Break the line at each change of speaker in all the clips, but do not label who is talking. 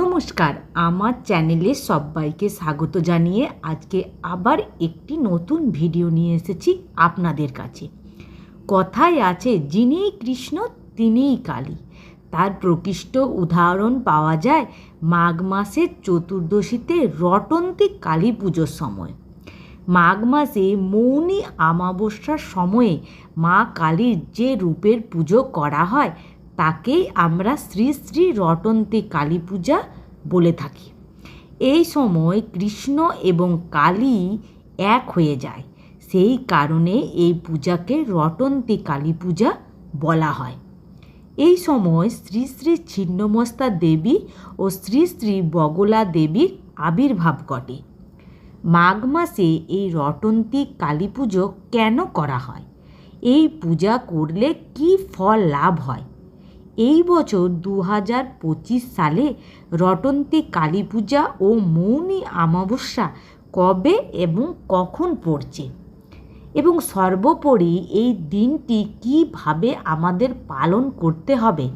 নমস্কার, আমার চ্যানেলে সবাইকে স্বাগত জানিয়ে আজকে আবার একটি নতুন ভিডিও নিয়ে এসেছি আপনাদের কাছে। কথায় আছে, যিনিই কৃষ্ণ, তিনিই কালী। তার প্রকৃষ্ট উদাহরণ পাওয়া যায় মাঘ মাসের চতুর্দশীতে রটন্তী কালী পুজোর সময়। মাঘ মাসে মৌনী আমাবস্যার সময়ে মা কালীর যে রূপের পুজো করা হয় তাকেই আমরা শ্রী শ্রী রটন্তী কালী পূজা বলে থাকি। এই সময় কৃষ্ণ এবং কালী এক হয়ে যায়। সেই কারণে এই পূজাকে রটন্তী কালী পূজা বলা হয়। এই সময় শ্রী শ্রী ছিন্নমস্তা দেবী ও শ্রী শ্রী বগলা দেবীর আবির্ভাব ঘটে। মাঘ মাসে এই রটন্তী কালী পুজো কেন করা হয়? এই পূজা করলে কি ফল লাভ হয়? এই বছর দু হাজার পঁচিশ সালে রটন্তী কালী পূজা ও মৌনী অমাবস্যা কবে এবং কখন পড়ছে? এবং সর্বোপরি এই দিনটি কীভাবে আমাদের পালন করতে হবে?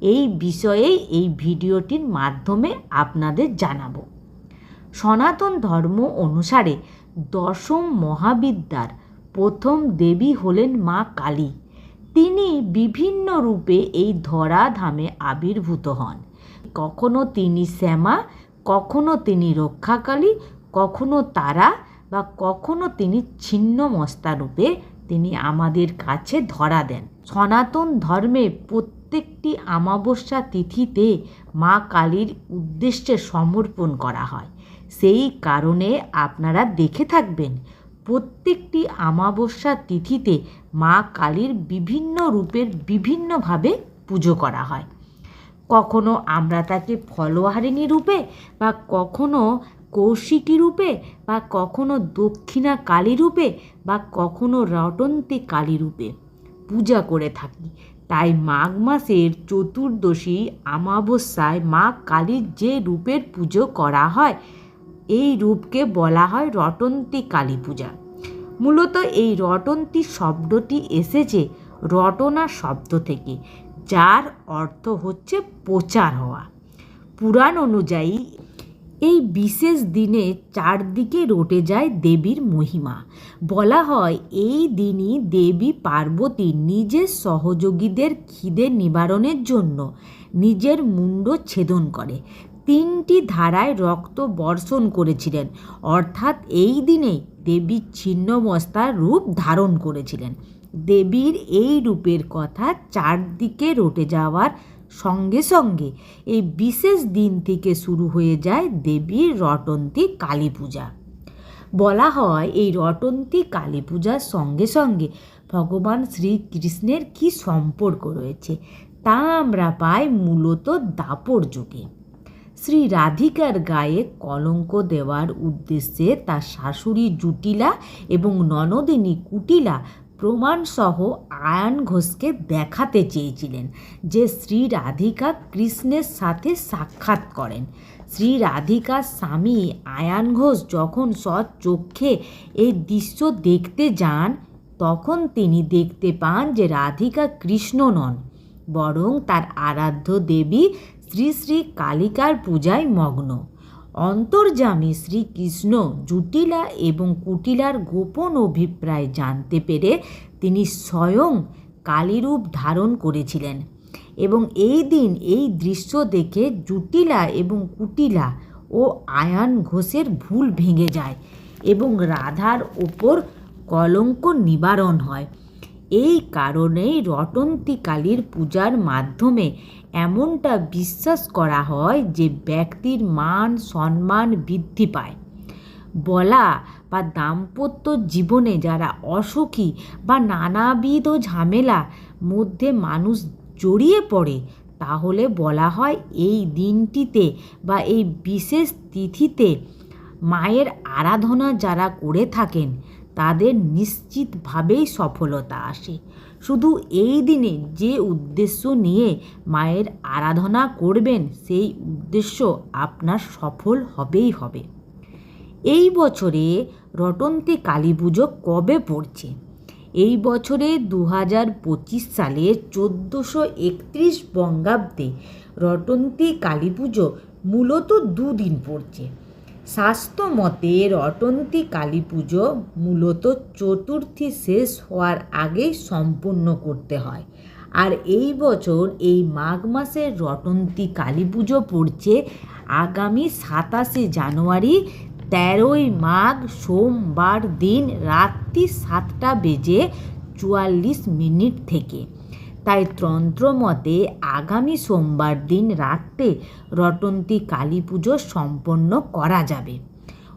এই বিষয়েই এই ভিডিওটির মাধ্যমে আপনাদের জানাব। সনাতন ধর্ম অনুসারে দশম মহাবিদ্যার প্রথম দেবী হলেন মা কালী। তিনি বিভিন্ন রূপে এই ধরাধামে আবির্ভূত হন। কখনো তিনি শ্যামা, কখনো তিনি রক্ষাকালী, কখনো তারা বা কখনো তিনি ছিন্নমস্তা রূপে তিনি আমাদের কাছে ধরা দেন। সনাতন ধর্মে প্রত্যেকটি আমাবস্যা তিথিতে মা কালীর উদ্দেশ্যে সমর্পণ করা হয়। সেই কারণে আপনারা দেখে থাকবেন প্রত্যেকটি আমাবস্যা তিথিতে মা কালীর বিভিন্ন রূপের বিভিন্নভাবে পুজো করা হয়। কখনো আমরা তাকে ফলহারিণী রূপে বা কখনো কৌশিকী রূপে বা কখনো দক্ষিণা কালী রূপে বা কখনো রটন্তী কালী রূপে পূজা করে থাকি। তাই মাঘ মাসের চতুর্দশী আমাবস্যায় মা কালীর যে রূপের পুজো করা হয় এই রূপকে বলা হয় রটন্তী কালী পূজা। মূলত এই রটন্তী শব্দটি এসেছে রটনা শব্দ থেকে, যার অর্থ হচ্ছে প্রচার হওয়া। পুরাণ অনুযায়ী এই বিশেষ দিনে চারদিকে রটে যায় দেবীর মহিমা। বলা হয় এই দিনই দেবী পার্বতী নিজের সহযোগীদের খিদে নিবারণের জন্য নিজের মুন্ড ছেদন করে। তিনটি ধারায় রক্ত বর্ষণ করেছিলেন। অর্থাৎ এই দিনেই দেবী ছিন্নমস্তার রূপ ধারণ করেছিলেন। দেবীর এই রূপের কথা চারদিকে রটে যাওয়ার সঙ্গে সঙ্গে এই বিশেষ দিন থেকে শুরু হয়ে যায় দেবীর রটন্তী কালী পূজা। বলা হয় এই রটন্তী কালী পূজার সঙ্গে সঙ্গে ভগবান শ্রীকৃষ্ণের কি সম্পর্ক রয়েছে তা আমরা পাই মূলত দাপর যুগে। শ্রী রাধিকার গায়ে কলঙ্ক দেওয়ার উদ্দেশ্যে তার শাশুড়ি জুটিলা এবং ননদিনী কুটিলা প্রমাণসহ আয়ান ঘোষকে দেখাতে চেয়েছিলেন যে শ্রী রাধিকা কৃষ্ণের সাথে সাক্ষাৎ করেন। শ্রী রাধিকার স্বামী আয়ান ঘোষ যখন সৎ চক্ষে এই দৃশ্য দেখতে যান, তখন তিনি দেখতে পান যে রাধিকা কৃষ্ণ নন, বরং তার আরাধ্য দেবী শ্রী শ্রী কালিকার পূজায় মগ্ন। অন্তর্যামী শ্রীকৃষ্ণ জুটিলা এবং কুটিলার গোপন অভিপ্রায় জানতে পেরে তিনি স্বয়ং কালীরূপ ধারণ করেছিলেন এবং এই দিন এই দৃশ্য দেখে জুটিলা এবং কুটিলা ও আয়ান ঘোষের ভুল ভেঙে যায় এবং রাধার ওপর কলঙ্ক নিবারণ হয়। এই কারণেই রটন্তী কালীর পূজার মাধ্যমে এমনটা বিশ্বাস করা হয় যে ব্যক্তির মান, সম্মান বৃদ্ধি পায়। বলা বা দাম্পত্য জীবনে যারা অসুখী বা নানাবিধ ঝামেলা মধ্যে মানুষ জড়িয়ে পড়ে, তাহলে বলা হয় এই দিনটিতে বা এই বিশেষ তিথিতে মায়ের আরাধনা যারা করে থাকেন তাদের নিশ্চিতভাবেই সফলতা আসে। শুধু এই দিনে যে উদ্দেশ্য নিয়ে মায়ের আরাধনা করবেন, সেই উদ্দেশ্য আপনার সফল হবেই হবে। এই বছরে রটন্তী কালী পুজো কবে পড়ছে? এই বছরে দু হাজার পঁচিশ সালে চোদ্দোশো একত্রিশ বঙ্গাব্দে রটন্তী কালী পুজো মূলত দুদিন পড়ছে। স্বাস্থ্য মতে রটন্তী কালী পুজো মূলত চতুর্থী শেষ হওয়ার আগেই সম্পূর্ণ করতে হয়। আর এই বছর এই মাঘ মাসের রটন্তী কালী পুজো পড়ছে আগামী সাতাশে জানুয়ারি, তেরোই মাঘ, সোমবার দিন রাত্রি সাতটা বেজে চুয়াল্লিশ মিনিট থেকে। তাই তন্ত্র মতে আগামী সোমবার দিন রাত্রে রটন্তী কালী পুজো সম্পন্ন করা যাবে।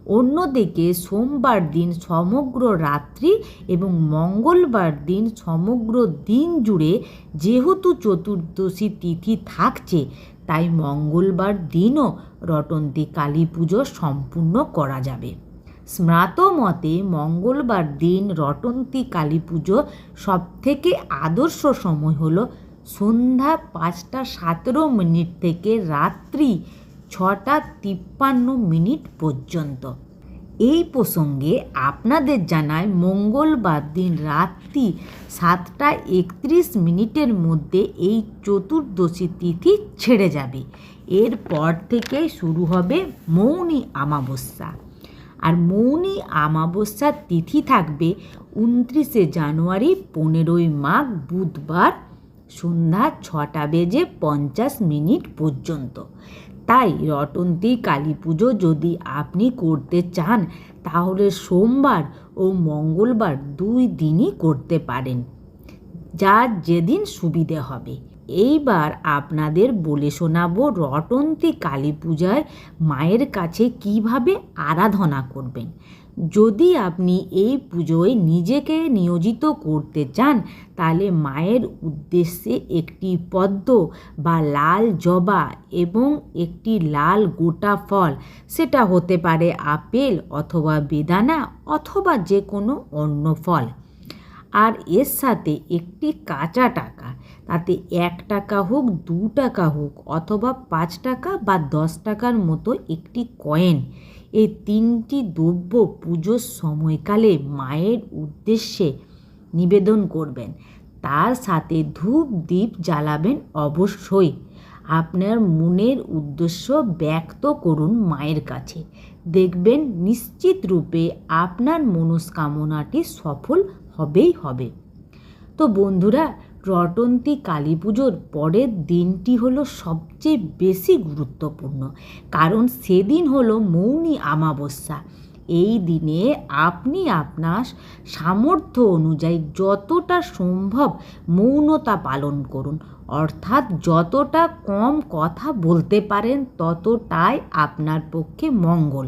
অন্যদিকে সোমবার দিন সমগ্র রাত্রি এবং মঙ্গলবার দিন সমগ্র দিন জুড়ে যেহেতু চতুর্দশী তিথি থাকছে, তাই মঙ্গলবার দিনও রটন্তী কালী পুজো সম্পূর্ণ করা যাবে। স্মৃত মতে মঙ্গলবার দিন রটন্তী কালী পুজো সবথেকে আদর্শ সময় হলো সন্ধ্যা পাঁচটা সতেরো মিনিট থেকে রাত্রি ছটা তিপ্পান্ন মিনিট পর্যন্ত। এই প্রসঙ্গে আপনাদের জানায় মঙ্গলবার দিন রাত্রি সাতটা একত্রিশ মিনিটের মধ্যে এই চতুর্দশী তিথি ছেড়ে যাবে। এরপর থেকে শুরু হবে মৌনী অমাবস্যা। আর মৌনী আমাবস্যার তিথি থাকবে উনত্রিশে জানুয়ারি, পনেরোই মাঘ, বুধবার সন্ধ্যা ছটা বেজে পঞ্চাশ মিনিট পর্যন্ত। তাই রটন্তী কালী পুজো যদি আপনি করতে চান, তাহলে সোমবার ও মঙ্গলবার দুই দিনই করতে পারেন। যার যেদিন সুবিধে হবে। এইবার আপনাদের বলে শোনাবো রটন্তী কালী পূজায় মায়ের কাছে কীভাবে আরাধনা করবেন। যদি আপনি এই পুজোয় নিজেকে নিয়োজিত করতে চান, তাহলে মায়ের উদ্দেশ্যে একটি পদ্ম বা লাল জবা এবং একটি লাল গোটা ফল, সেটা হতে পারে আপেল অথবা বেদানা অথবা যে কোনো অন্য ফল। আর এর সাথে একটি কাঁচা টাকা তাতে এক টাকা হোক, দু টাকা হোক, অথবা পাঁচ টাকা বা দশ টাকার মতো একটি কয়েন। এই তিনটি দ্রব্য পুজোর সময়কালে মায়ের উদ্দেশ্যে নিবেদন করবেন। তার সাথে ধূপ দ্বীপ জ্বালাবেন অবশ্যই। আপনার মনের উদ্দেশ্য ব্যক্ত করুন মায়ের কাছে। দেখবেন নিশ্চিত রূপে আপনার মনস্কামনাটি সফল হবেই হবে। তো বন্ধুরা রটন্তী কালী পুজোর পরের দিনটি হলো সবচেয়ে বেশি গুরুত্বপূর্ণ। কারণ সেদিন হলো মৌনী অমাবস্যা। এই দিনে আপনি আপনার সামর্থ্য অনুযায়ী যতটা সম্ভব মৌনতা পালন করুন। অর্থাৎ যতটা কম কথা বলতে পারেন, ততটাই আপনার পক্ষে মঙ্গল।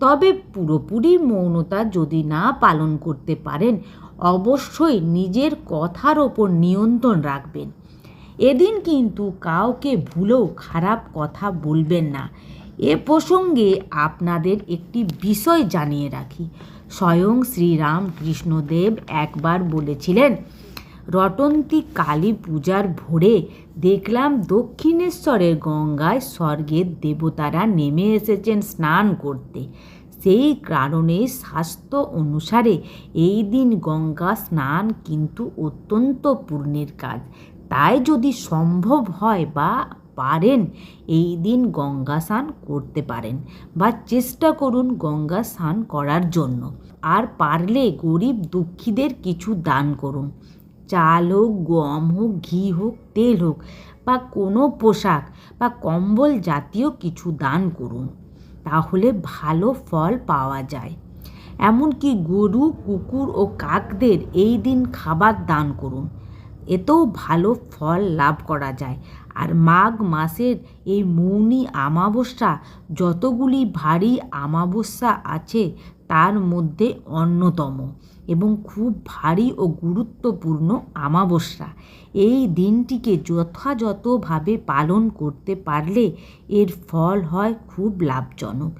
তবে পুরোপুরি মৌনতা যদি না পালন করতে পারেন, অবশ্যই নিজের কথার ওপর নিয়ন্ত্রণ রাখবেন। এদিন কিন্তু কাউকে ভুলেও খারাপ কথা বলবেন না। এ প্রসঙ্গে আপনাদের একটি বিষয় জানিয়ে রাখি। স্বয়ং শ্রীরাম কৃষ্ণদেব একবার বলেছিলেন, রটন্তী কালী পূজার ভোরে দেখলাম দক্ষিণেশ্বরের গঙ্গায় স্বর্গের দেবতারা নেমে এসেছেন স্নান করতে। সেই কারণে স্বাস্থ্য অনুসারে এই দিন গঙ্গা স্নান কিন্তু অত্যন্ত পূর্ণের কাজ। তাই যদি সম্ভব হয় বা পারেন, এই দিন গঙ্গা স্নান করতে পারেন বা চেষ্টা করুন গঙ্গা স্নান করার জন্য। আর পারলে গরিব দুঃখীদের কিছু দান করুন। চাল হোক, গম হোক, ঘি হোক, তেল হোক বা কোনো পোশাক বা কম্বল জাতীয় কিছু দান করুন। তাহলে ভালো ফল পাওয়া যায়। এমনকি গরু, কুকুর ও কাকদের এই দিন খাবার দান করুন। এতেও ভালো ফল লাভ করা যায়। আর মাঘ মাসের এই মৌনি আমাবস্যা যতগুলি ভারী আমাবস্যা আছে তার মধ্যে অন্যতম এবং খুব ভারী ও গুরুত্বপূর্ণ আমাবস্যা এই দিনটিকে যথাযথভাবে পালন করতে পারলে এর ফল হয় খুব লাভজনক।